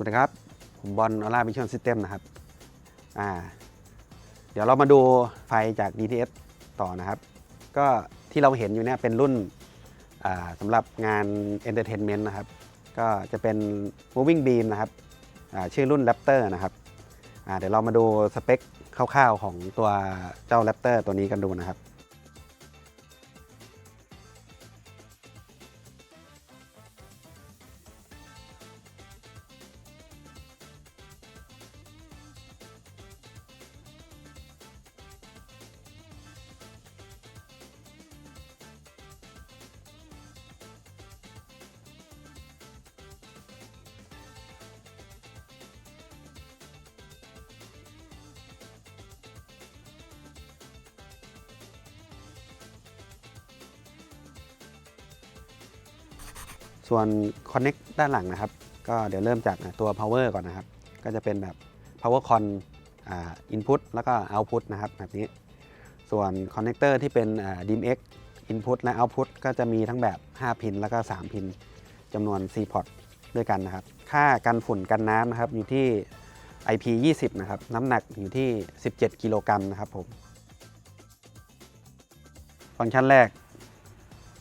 วัสดีครับ ผมบอลออร่าวิชั่นซิสเต็มนะครับอ่าเดี๋ยวเรามาดูไฟจาก DTS ต่อนะครับ ก็ที่เราเห็นอยู่เนี่ยเป็นรุ่นอ่าสำหรับงาน Entertainment นะครับ ก็จะเป็น Moving Beam นะครับอ่าชื่อรุ่น Raptor นะครับอ่าเดี๋ยวเรามาดูสเปคคร่าวๆของตัวเจ้า Raptor ตัวนี้กันดูนะครับ ส่วน Connect ด้านหลังนะครับ ก็เดี๋ยวเริ่มจากตัว Power ก่อนนะครับ ก็จะเป็นแบบ Power Con อ่า Input แล้วก็ Output นะครับแบบนี้ ส่วน Connector ที่เป็นอ่า DIMX Input และ Output ก็จะมีทั้งแบบ 5 พิน แล้วก็ 3 พินจำนวน4พอร์ตด้วยกันนะครับ ค่ากันฝุ่นกันน้ำนะครับอยู่ที่ IP 20นะครับ น้ำหนักอยู่ที่ 17 กิโลกรัมนะครับผม ฟังก์ชันแรก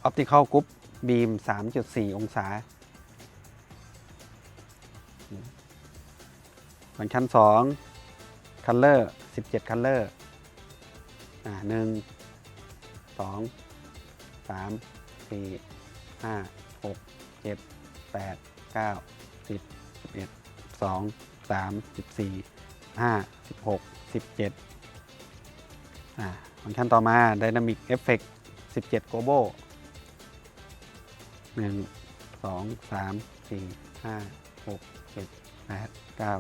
Optical Group Beam 3.4 องศาฟังก์ชัน2 Color 17 Color อ่าหนึ่งสองสามสี่ห้าหกเจ็ดแปดเก้าสิบสิบเอ็ดสองสามสิบสี่ห้าสิบหกสิบเจ็ดอ่าฟังก์ชันต่อมา Dynamic Effect 17 Gobo หนึ่งสองสามสี่ห้าหกเจ็ดแปดเก้า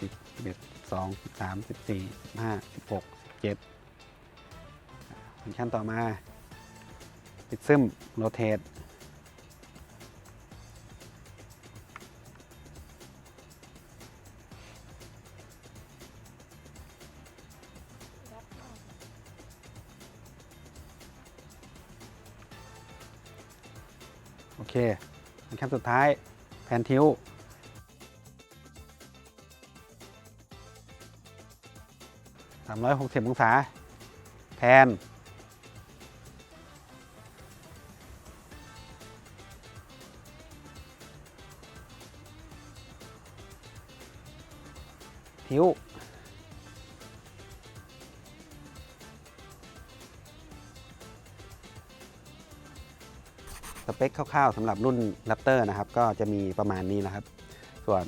สิบสิบเอ็ดสองสิบสามสิบสี่สิบห้าสิบหกสิบเจ็ดฟังก์ชันต่อมา ปิดซึมโรเทต โอเคฟังก์ชันสุดท้ายแพนทิวสามร้อยหกสิบองศา แพน ทิ้ว สเปคคร่าวๆสำหรับรุ่น Raptor นะครับก็จะมีประมาณนี้นะครับ ส่วน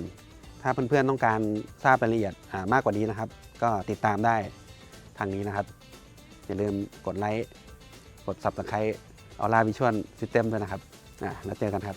ถ้าเพื่อนๆต้องการทราบรายละเอียดมากกว่านี้นะครับ ก็ติดตามได้ทางนี้นะครับ อย่าลืมกดไลค์กด Subscribe ออร่าวิชวลซิสเต็มด้วยนะครับอ่าแล้วเจอกันครับ